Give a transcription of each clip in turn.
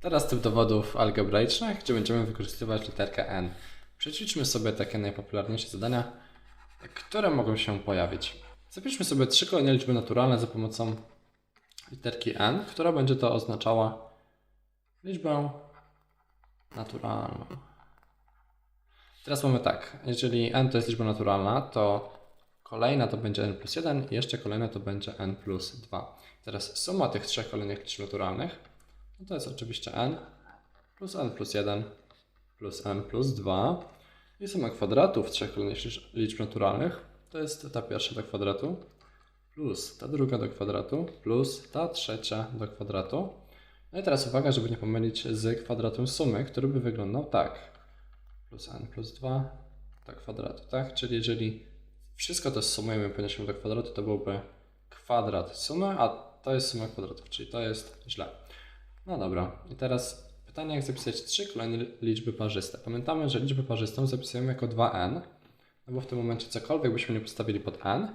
Teraz typ dowodów algebraicznych, gdzie będziemy wykorzystywać literkę n. Przećwiczmy sobie takie najpopularniejsze zadania, które mogą się pojawić. Zapiszmy sobie trzy kolejne liczby naturalne za pomocą literki n, która będzie to oznaczała liczbę naturalną. Teraz mamy tak, jeżeli n to jest liczba naturalna, to kolejna to będzie n plus 1 i jeszcze kolejna to będzie n plus 2. Teraz suma tych trzech kolejnych liczb naturalnych no to jest oczywiście n plus n plus 1 plus n plus 2 i suma kwadratów trzech kolejnych liczb- naturalnych to jest ta pierwsza do kwadratu plus ta druga do kwadratu plus ta trzecia do kwadratu. No i teraz uwaga, żeby nie pomylić z kwadratem sumy, który by wyglądał tak. Plus n plus 2 do kwadratu, tak? Czyli jeżeli wszystko to sumujemy i podniesiemy do kwadratu, to byłby kwadrat sumy, a to jest suma kwadratów, czyli to jest źle. No dobra, i teraz pytanie, jak zapisać trzy kolejne liczby parzyste. Pamiętamy, że liczbę parzystą zapisujemy jako 2n, no bo w tym momencie cokolwiek byśmy nie postawili pod n,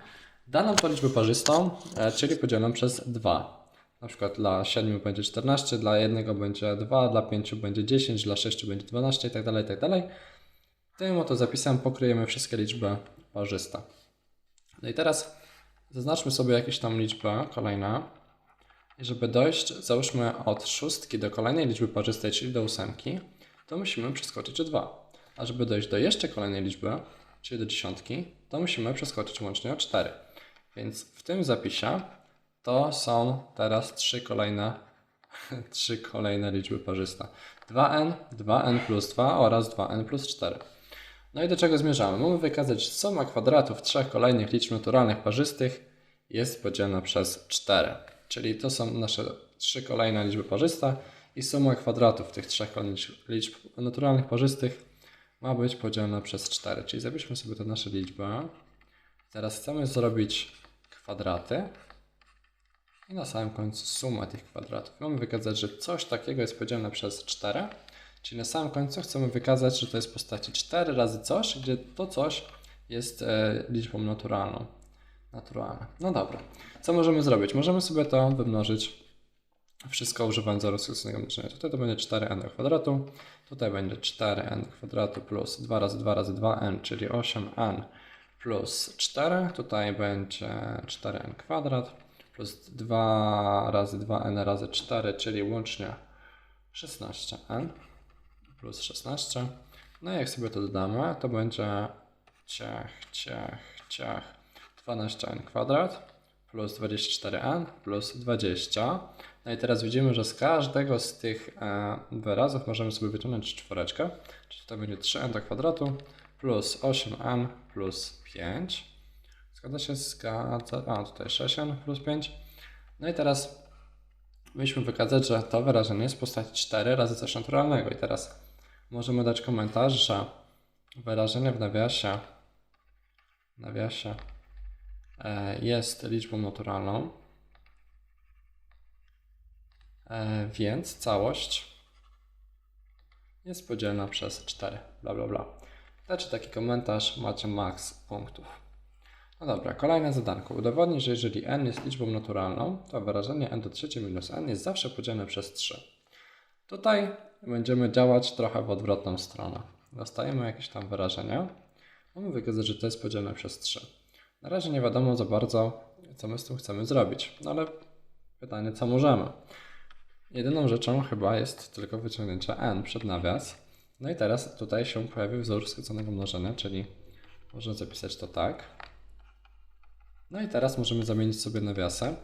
da nam to liczbę parzystą, e, czyli podzieloną przez 2. Na przykład dla 7 będzie 14, dla 1 będzie 2, dla 5 będzie 10, dla 6 będzie 12 itd. itd. Tym oto zapisem pokryjemy wszystkie liczby parzyste. No i teraz zaznaczmy sobie jakieś tam liczbę kolejne. Żeby dojść, załóżmy od szóstki do kolejnej liczby parzystej, czyli do ósemki, to musimy przeskoczyć o 2. A żeby dojść do jeszcze kolejnej liczby, czyli do dziesiątki, to musimy przeskoczyć łącznie o 4. Więc w tym zapisie to są teraz trzy kolejne, trzy kolejne liczby parzyste. 2n, 2n plus 2 oraz 2n plus 4. No i do czego zmierzamy? Mamy wykazać, że suma kwadratów trzech kolejnych liczb naturalnych parzystych jest podzielona przez 4. Czyli to są nasze trzy kolejne liczby parzyste i suma kwadratów tych trzech kolejnych liczb naturalnych parzystych ma być podzielona przez 4. Czyli zapiszmy sobie te nasze liczby. Teraz chcemy zrobić kwadraty i na samym końcu sumę tych kwadratów. Mamy wykazać, że coś takiego jest podzielone przez 4, czyli na samym końcu chcemy wykazać, że to jest w postaci 4 razy coś, gdzie to coś jest e, liczbą naturalną. Naturalne. No dobra. Co możemy zrobić? Możemy sobie to wymnożyć wszystko używając rozsądnego mnożenia. Tutaj to będzie 4n do kwadratu, tutaj będzie 4n do kwadratu plus 2 razy 2 razy 2n, czyli 8n plus 4. Tutaj będzie 4n kwadrat plus 2 razy 2n razy 4, czyli łącznie 16n plus 16. No i jak sobie to dodamy, to będzie ciach, ciach, ciach 12n kwadrat plus 24n plus 20. No i teraz widzimy, że z każdego z tych e, wyrazów możemy sobie wyciągnąć czwóreczkę, czyli to będzie 3n do kwadratu plus 8n plus 5. Zgadza się? Zgadza. A, tutaj 6n plus 5. No i teraz mieliśmy wykazać, że to wyrażenie jest w postaci 4 razy coś naturalnego. I teraz możemy dać komentarz, że wyrażenie w nawiasie, w nawiasie jest liczbą naturalną, e, więc całość jest podzielna przez 4. Bla, bla, bla. Dacie taki komentarz, macie maks punktów. No dobra, kolejne zadanko. Udowodnij, że jeżeli n jest liczbą naturalną, to wyrażenie n do trzeciej minus n jest zawsze podzielone przez 3. Tutaj będziemy działać trochę w odwrotną stronę. Dostajemy jakieś tam wyrażenie. Mamy wykazać, że to jest podzielone przez 3. Na razie nie wiadomo za bardzo, co my z tym chcemy zrobić. No ale pytanie, co możemy? Jedyną rzeczą chyba jest tylko wyciągnięcie n przed nawias. No i teraz tutaj się pojawił wzór skróconego mnożenia, czyli można zapisać to tak. No i teraz możemy zamienić sobie nawiasy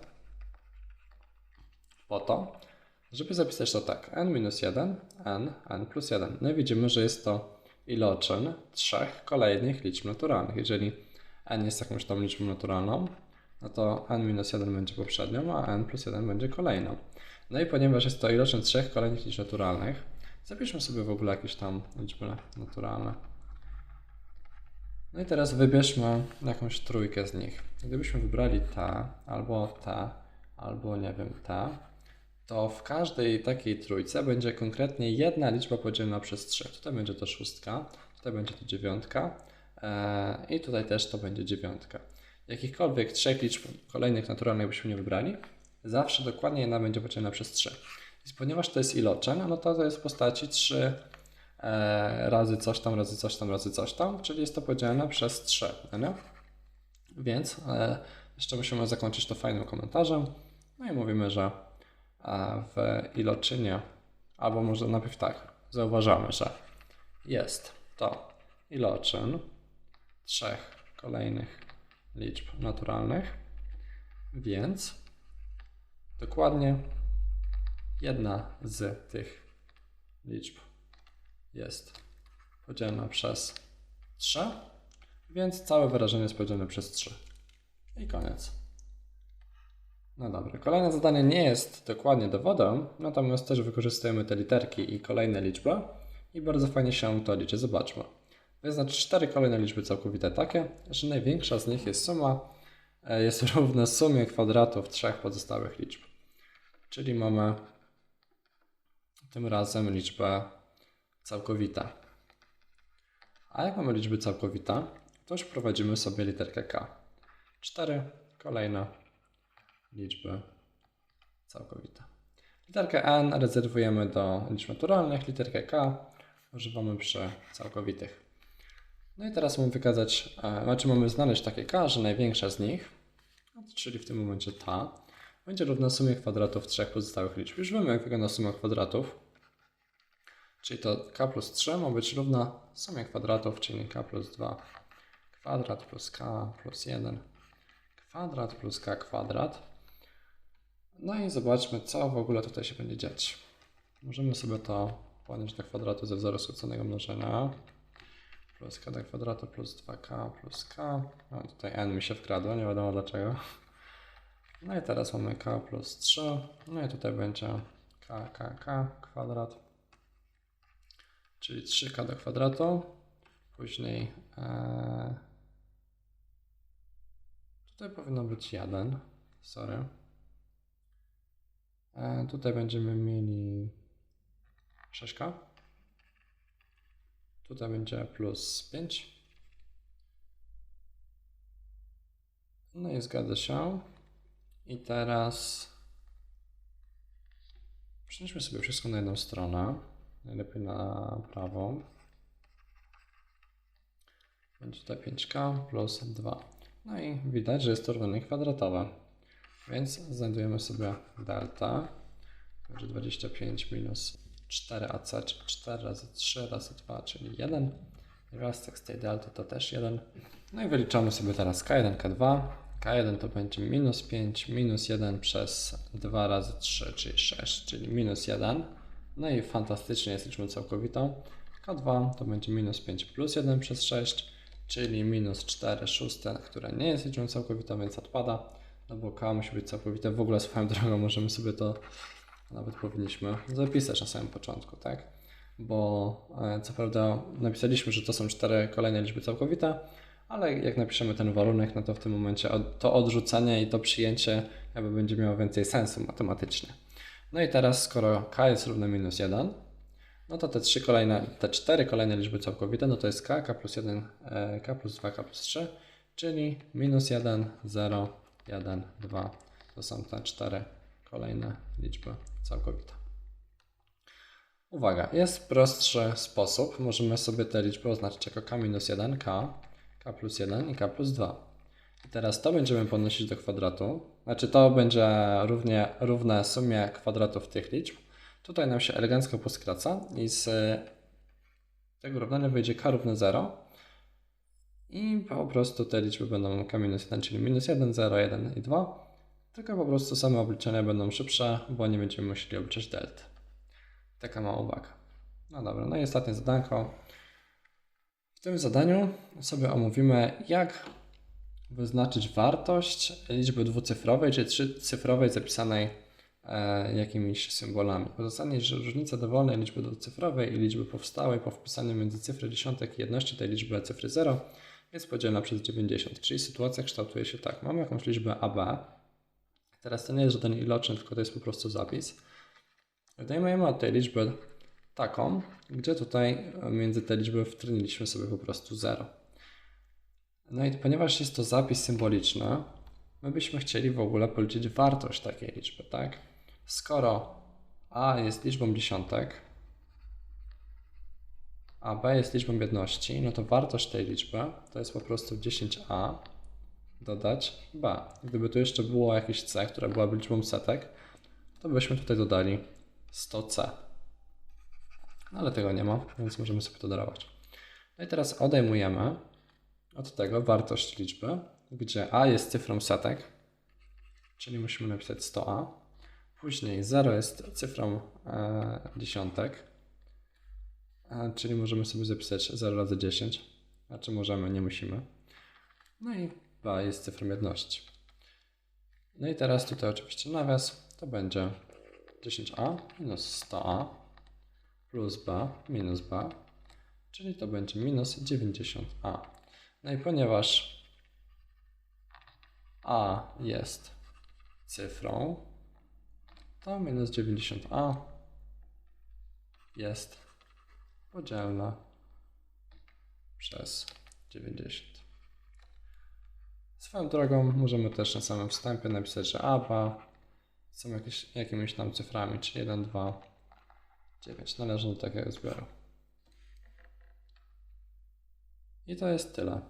po to, żeby zapisać to tak. n minus 1, n, n plus 1. No i widzimy, że jest to iloczyn trzech kolejnych liczb naturalnych. Jeżeli n jest jakąś tą liczbą naturalną, no to n minus 1 będzie poprzednią, a n plus 1 będzie kolejną. No i ponieważ jest to iloczyn trzech kolejnych liczb naturalnych, zapiszmy sobie w ogóle jakieś tam liczby naturalne. No i teraz wybierzmy jakąś trójkę z nich. Gdybyśmy wybrali ta, albo ta, albo nie wiem, ta, to w każdej takiej trójce będzie konkretnie jedna liczba podzielona przez 3. Tutaj będzie to szóstka, tutaj będzie to dziewiątka i tutaj też to będzie dziewiątka. Jakichkolwiek trzech liczb kolejnych naturalnych byśmy nie wybrali, zawsze dokładnie jedna będzie podzielona przez 3. I ponieważ to jest iloczyn, no to to jest w postaci 3 e, razy coś tam, razy coś tam, razy coś tam, czyli jest to podzielone przez 3, no nie? Więc e, jeszcze musimy zakończyć to fajnym komentarzem. No i mówimy, że e, w iloczynie, albo może najpierw tak, zauważamy, że jest to iloczyn trzech kolejnych liczb naturalnych, więc dokładnie jedna z tych liczb jest podzielona przez 3, więc całe wyrażenie jest podzielone przez 3. I koniec. No dobra, kolejne zadanie nie jest dokładnie dowodem, natomiast też wykorzystujemy te literki i kolejne liczby i bardzo fajnie się to liczy. Zobaczmy. Wyznacz cztery kolejne liczby całkowite takie, że największa z nich jest suma, e, jest równa sumie kwadratów trzech pozostałych liczb. Czyli mamy tym razem liczbę całkowita. A jak mamy liczby całkowita, to już wprowadzimy sobie literkę k. Cztery kolejne liczby całkowite. Literkę n rezerwujemy do liczb naturalnych, literkę k używamy przy całkowitych. No i teraz mamy wykazać, e, znaczy mamy znaleźć takie k, że największa z nich, czyli w tym momencie ta, będzie równa sumie kwadratów trzech pozostałych liczb. Już wiemy, jak wygląda suma kwadratów. Czyli to k plus 3 ma być równa sumie kwadratów, czyli k plus 2 kwadrat plus k plus 1 kwadrat plus k kwadrat. No i zobaczmy, co w ogóle tutaj się będzie dziać. Możemy sobie to ponieść do kwadratu ze wzoru skróconego mnożenia. Plus k do kwadratu plus 2k plus k. No tutaj n mi się wkradło, nie wiadomo dlaczego. No i teraz mamy k plus 3. No i tutaj będzie k, k, k kwadrat. Czyli 3k do kwadratu. Później e, tutaj powinno być 1. Sorry. E, tutaj będziemy mieli 6k. Tutaj będzie plus 5. No i zgadza się. I teraz przenieśmy sobie wszystko na jedną stronę. Najlepiej na prawą. Będzie tutaj 5k plus 2. No i widać, że jest to równanie kwadratowe. Więc znajdujemy sobie delta. Będzie 25 minus 4ac, czyli 4 razy 3 razy 2, czyli 1. Pierwiastek z tej delty to też 1. No i wyliczamy sobie teraz k1, k2. K1 to będzie minus 5, minus 1 przez 2 razy 3, czyli 6, czyli minus 1. No i fantastycznie jest liczbą całkowitą. K2 to będzie minus 5 plus 1 przez 6, czyli minus 4 szóste, które nie jest liczbą całkowitą, więc odpada. No bo K musi być całkowite. W ogóle swoją drogą możemy sobie to nawet powinniśmy zapisać na samym początku, tak? Bo e, co prawda napisaliśmy, że to są cztery kolejne liczby całkowite, ale jak napiszemy ten warunek, no to w tym momencie to odrzucenie i to przyjęcie jakby będzie miało więcej sensu matematycznie. No i teraz, skoro k jest równe minus 1, no to te trzy kolejne, te cztery kolejne liczby całkowite, no to jest k, k plus 1, e, k plus 2, k plus 3, czyli minus 1, 0, 1, 2. To są te cztery kolejne liczby całkowite. Uwaga, jest prostszy sposób. Możemy sobie te liczby oznaczyć jako k minus 1, k, k plus 1 i k plus 2. I teraz to będziemy podnosić do kwadratu. Znaczy to będzie równie, równe sumie kwadratów tych liczb. Tutaj nam się elegancko poskraca i z tego równania wyjdzie k równe 0. I po prostu te liczby będą k minus 1, czyli minus 1, 0, 1 i 2. Tylko po prostu same obliczenia będą szybsze, bo nie będziemy musieli obliczać delty. Taka mała uwaga. No dobra, no i ostatnie zadanko. W tym zadaniu sobie omówimy, jak wyznaczyć wartość liczby dwucyfrowej czy trzycyfrowej zapisanej e, jakimiś symbolami. Pozostanie, że różnica dowolnej liczby dwucyfrowej i liczby powstałej po wpisaniu między cyfry dziesiątek i jedności tej liczby cyfry 0 jest podzielona przez 90. Czyli sytuacja kształtuje się tak. Mamy jakąś liczbę AB. Teraz to nie jest żaden iloczyn, tylko to jest po prostu zapis. Odejmujemy od tej liczby taką, gdzie tutaj między te liczby wtreniliśmy sobie po prostu 0. No i ponieważ jest to zapis symboliczny, my byśmy chcieli w ogóle policzyć wartość takiej liczby, tak? Skoro A jest liczbą dziesiątek, a B jest liczbą jedności, no to wartość tej liczby to jest po prostu 10a dodać b. Gdyby tu jeszcze było jakieś c, które byłaby liczbą setek, to byśmy tutaj dodali 100c. No ale tego nie ma, więc możemy sobie to darować. No i teraz odejmujemy od tego wartość liczby, gdzie a jest cyfrą setek, czyli musimy napisać 100a. Później 0 jest cyfrą e, dziesiątek, e, czyli możemy sobie zapisać 0 razy 10. Znaczy możemy, nie musimy. No i b jest cyfrą jedności. No i teraz tutaj oczywiście nawias to będzie 10a minus 100a plus b minus b, czyli to będzie minus 90a. No i ponieważ a jest cyfrą, to minus 90a jest podzielne przez 90. Swoją drogą możemy też na samym wstępie napisać, że a, b są jakieś, jakimiś tam cyframi, czyli 1, 2, 9 należą do takiego zbioru. I to jest tyle.